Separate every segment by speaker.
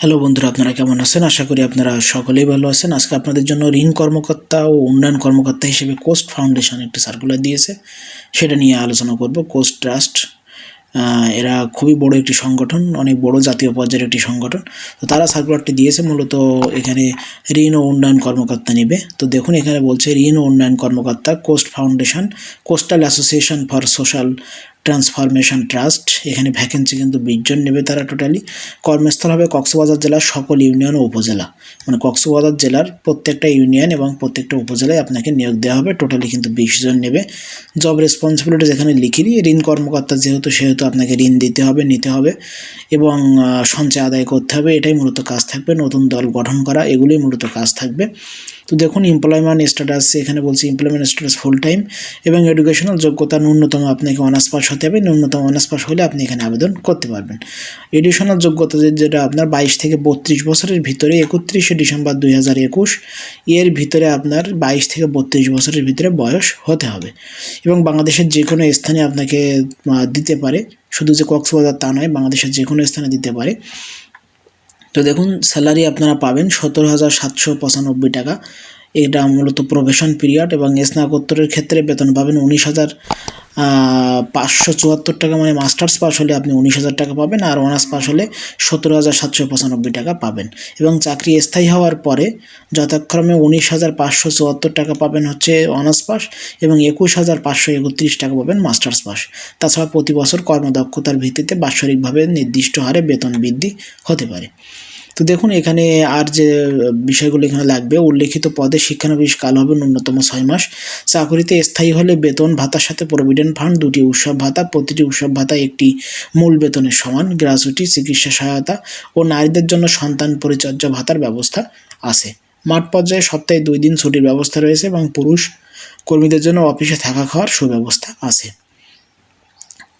Speaker 1: Hello বন্ধুরা, আপনারা কেমন আছেন? আশা করি আপনারা সকলেই ভালো আছেন। আজকে আপনাদের জন্য ঋণ কর্মকর্তা ও উন্নয়ন কর্মকর্তা হিসেবে কোস্ট ফাউন্ডেশন একটি সার্কুলার দিয়েছে। সেটা নিয়ে আলোচনা করব। কোস্ট ট্রাস্ট এরা খুবই বড় একটি সংগঠন, অনেক বড় জাতীয় পর্যায়ের একটি সংগঠন। তো তারা সার্কুলারটি দিয়েছে, মূলত এখানে ঋণ ও উন্নয়ন কর্মকর্তা নেবে। তো দেখুন, এখানে বলছে ঋণ ও উন্নয়ন কর্মকর্তা, coast foundation, coastal association for social transformation trust এখানে ভ্যাকেন্সি কিন্তু বিশজন নেবে তারা টোটালি কর্মস্থল হবে কক্সবাজার জেলার সকল ইউনিয়ন ও উপজেলা। মানে কক্সবাজার জেলার প্রত্যেকটা ইউনিয়ন এবং প্রত্যেকটা উপজেলায় আপনাকে নিয়োগ দেওয়া হবে। টোটালি কিন্তু বিশ জন নেবে। জব রেসপন্সিবিলিটি যেখানে লিখি দিই ঋণ কর্মকর্তা যেহেতু, সেহেতু আপনাকে ঋণ দিতে হবে, নিতে হবে এবং সঞ্চয় আদায় করতে হবে। এটাই মূলত কাজ থাকবে। নতুন দল গঠন করা, এগুলোই মূলত কাজ থাকবে। তো দেখুন এমপ্লয়মেন্ট স্ট্যাটাস এখানে বলছি এমপ্লয়মেন্ট স্ট্যাটাস ফুল টাইম এবং এডুকেশনাল যোগ্যতা ন্যূনতম আপনাকে অনার্স পাস হতে হবে। ন্যূনতম অনার্স পাস হলে আপনি এখানে আবেদন করতে পারবেন। এডুকেশনাল যোগ্যতা যেটা আপনার বাইশ থেকে বত্রিশ বছরের ভিতরে, একত্রিশে ডিসেম্বর দুই হাজার একুশ, এর ভিতরে আপনার বাইশ থেকে বত্রিশ বছরের ভিতরে বয়স হতে হবে। এবং বাংলাদেশের যে কোনো স্থানে আপনাকে দিতে পারে। শুধু যে কক্সবাজার তা নয়, বাংলাদেশের যে কোনো স্থানে দিতে পারে। তো দেখুন স্যালারি আপনারা পাবেন সতেরো হাজার সাতশো পঁচানব্বই টাকা। এটা মূলত প্রবেশন পিরিয়ড এবং স্নাতকোত্তরের ক্ষেত্রে বেতন পাবেন উনিশ হাজার পাঁচশো চুয়াত্তর টাকা মানে মাস্টার্স পাস হলে আপনি উনিশ হাজার টাকা পাবেন আর অনার্স পাস হলে সতেরো হাজার সাতশো পঁচানব্বই টাকা পাবেন। এবং চাকরি স্থায়ী হওয়ার পরে যথাক্রমে উনিশ হাজার পাঁচশো চুয়াত্তর টাকা পাবেন হচ্ছে অনার্স পাস এবং একুশ হাজার পাঁচশো একত্রিশ টাকা পাবেন মাস্টার্স পাস। তাছাড়া প্রতি বছর কর্মদক্ষতার ভিত্তিতে বাৎসরিকভাবে নির্দিষ্ট হারে বেতন বৃদ্ধি হতে পারে। তো দেখুন, এখানে আর যে বিষয়গুলো এখানে লাগবে, উল্লেখিত পদে শিক্ষানবিশ কাল হবে ন্যূনতম ছয় মাস। চাকরিতে স্থায়ী হলে বেতন ভাতার সাথে প্রভিডেন্ট ফান্ড, দুটি উৎসব ভাতা, প্রতিটি উৎসব ভাতা একটি মূল বেতনের সমান গ্রাজুটি চিকিৎসা সহায়তা ও নারীদের জন্য সন্তান পরিচর্যা ভাতার ব্যবস্থা আছে। মাঠ পর্যায়ে সপ্তাহে দুই দিন ছুটির ব্যবস্থা রয়েছে এবং পুরুষ কর্মীদের জন্য অফিসে থাকা খাওয়ার সুব্যবস্থা আছে।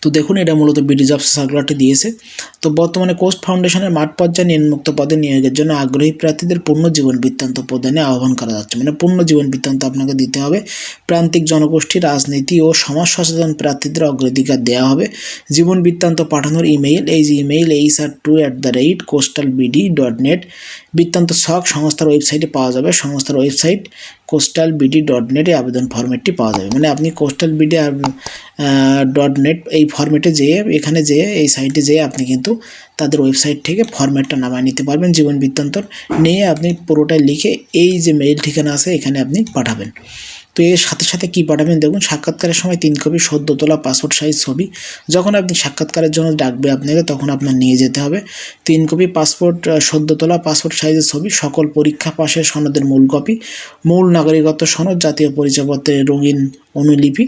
Speaker 1: তো দেখুন, এটা মূলত বিডি জবস সার্কুলারটি দিয়েছে। তো বর্তমানে কোস্ট ফাউন্ডেশনের মাঠ পর্যায়ে নিম্নমুক্ত পদে নিয়োগের জন্য আগ্রহী প্রার্থীদের পূর্ণ জীবন বৃত্তান্ত প্রদানে আহ্বান করা যাচ্ছে। মানে পূর্ণ জীবন বৃত্তান্ত আপনাকে দিতে হবে। প্রান্তিক জনগোষ্ঠী, রাজনীতি ও সমাজ সচেতন প্রার্থীদের অগ্রাধিকার দেওয়া হবে। জীবন বৃত্তান্ত পাঠানোর ইমেইল, এই যে email, H R two at the rate coastal BD dot net বৃত্তান্ত সক সংস্থার ওয়েবসাইটে পাওয়া যাবে। সংস্থার ওয়েবসাইট কোস্টাল বিডি ডট নেটে আবেদন ফর্মেটটি পাওয়া যাবে। মানে আপনি কোস্টাল বিডি ডট নেট এই ফর্মেটে যেয়ে, এখানে যেয়ে, এই সাইটে যেয়ে আপনি কিন্তু তাদের ওয়েবসাইট থেকে ফর্মেটটা নামায় নিতে পারবেন। জীবন বৃত্তান্তর নিয়ে আপনি পুরোটাই লিখে এই যে মেইল ঠিকানা আছে, এখানে আপনি পাঠাবেন। তো এর সাথে সাথে কি পাঠাবেন দেখুন, সাক্ষাৎকারের সময় তিন কপি সদ্য তোলা পাসপোর্ট সাইজ ছবি। যখন আপনি সাক্ষাৎকারের জন্য ডাকবে আপনাকে, তখন আপনার নিয়ে যেতে হবে। তিন কপি পাসপোর্ট সদ্য তোলা পাসপোর্ট সাইজের ছবি, সকল পরীক্ষা পাশের সনদের মূল কপি মূল নাগরিকত্ব সনদ, জাতীয় পরিচয়পত্রের রঙিন অনুলিপি।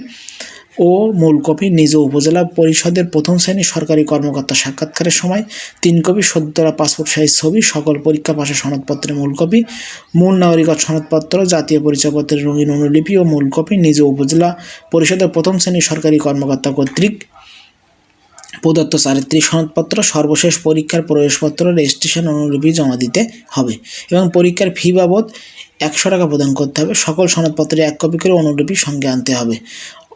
Speaker 1: ও মূল কপি নিজ উপজেলা পরিষদের প্রথম শ্রেণির সরকারি কর্মকর্তা সাক্ষাৎকারের সময় তিন কপি সদ্যরা পাসপোর্ট সাইজ ছবি, সকল পরীক্ষা পাশের সনদপত্রের মূল কপি মূল নাগরিকত সনদপত্র, জাতীয় পরিচয়পত্রের রঙিন অনুলিপি ও মূল কপি নিজ উপজেলা পরিষদের প্রথম শ্রেণির সরকারি কর্মকর্তা কর্তৃক প্রদত্ত চারিত্রিক সনদপত্র সর্বশেষ পরীক্ষার প্রবেশপত্র রেজিস্ট্রেশন অনুলিপি জমা দিতে হবে এবং পরীক্ষার ফি বাবদ একশো টাকা প্রদান করতে হবে। সকল সনদপত্রে এক কপি করে অনুলিপি সঙ্গে আনতে হবে।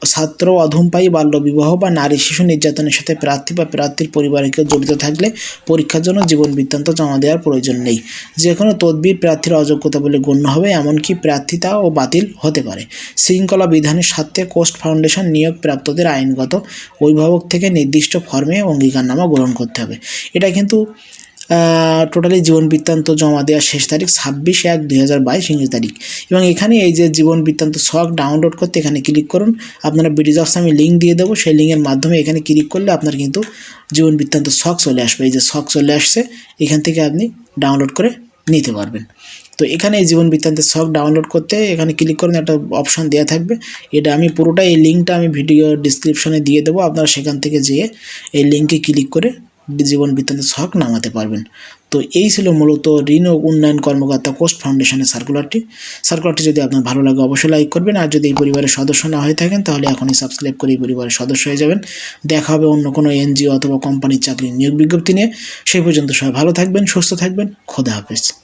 Speaker 1: ছাত্র অধূমপায়ী বাল্যবিবাহ বা নারী শিশু নির্যাতনের সাথে প্রার্থী বা প্রার্থীর পরিবারে কেউ জড়িত থাকলে পরীক্ষার জন্য জীবন বৃত্তান্ত জমা দেওয়ার প্রয়োজন নেই। যে কোনো তদবির প্রার্থীর অযোগ্যতা বলে গণ্য হবে, এমনকি প্রার্থিতাও বাতিল হতে পারে। শৃঙ্খলা বিধানের স্বার্থে কোস্ট ফাউন্ডেশন নিয়োগ প্রাপ্তদের আইনগত অভিভাবক থেকে নির্দিষ্ট ফর্মে অঙ্গীকারনামা গ্রহণ করতে হবে। এটা কিন্তু টোটালি জীবন বৃত্তান্ত জমা দেওয়ার শেষ তারিখ ছাব্বিশ এক দুই হাজার বাইশ ইংরেজি তারিখ। এবং এখানে এই যে জীবন বৃত্তান্ত শখ ডাউনলোড করতে এখানে ক্লিক করুন। আপনারা বিডিজ অফসে আমি লিঙ্ক দিয়ে দেবো। সেই লিঙ্কের মাধ্যমে এখানে ক্লিক করলে আপনার কিন্তু জীবন বৃত্তান্ত শখ চলে আসবে। এই যে শখ চলে আসছে, এখান থেকে আপনি ডাউনলোড করে নিতে পারবেন। তো এখানে এই জীবন বৃত্তান্তের শখ ডাউনলোড করতে এখানে ক্লিক করুন। একটা অপশান দেওয়া থাকবে। এটা আমি পুরোটা এই লিঙ্কটা আমি ভিডিও ডিসক্রিপশানে দিয়ে দেবো। আপনারা সেখান থেকে যেয়ে এই লিঙ্কে ক্লিক করে জীবন বৃত্তান্তের ছক নামাতে পারবেন। তো এই ছিল মূলত ঋণ ও উন্নয়ন কর্মকর্তা কোস্ট ফাউন্ডেশনের সার্কুলারটি। সার্কুলারটি যদি আপনার ভালো লাগে অবশ্যই লাইক করবেন, আর যদি এই পরিবারের সদস্য না হয়ে থাকেন, তাহলে এখনই সাবস্ক্রাইব করে এই পরিবারের সদস্য হয়ে যাবেন। দেখা হবে অন্য কোনো এনজিও অথবা কোম্পানির চাকরির নিয়োগ বিজ্ঞপ্তি নিয়ে। সেই পর্যন্ত সবাই ভালো থাকবেন, সুস্থ থাকবেন, খোদা হাফেজ।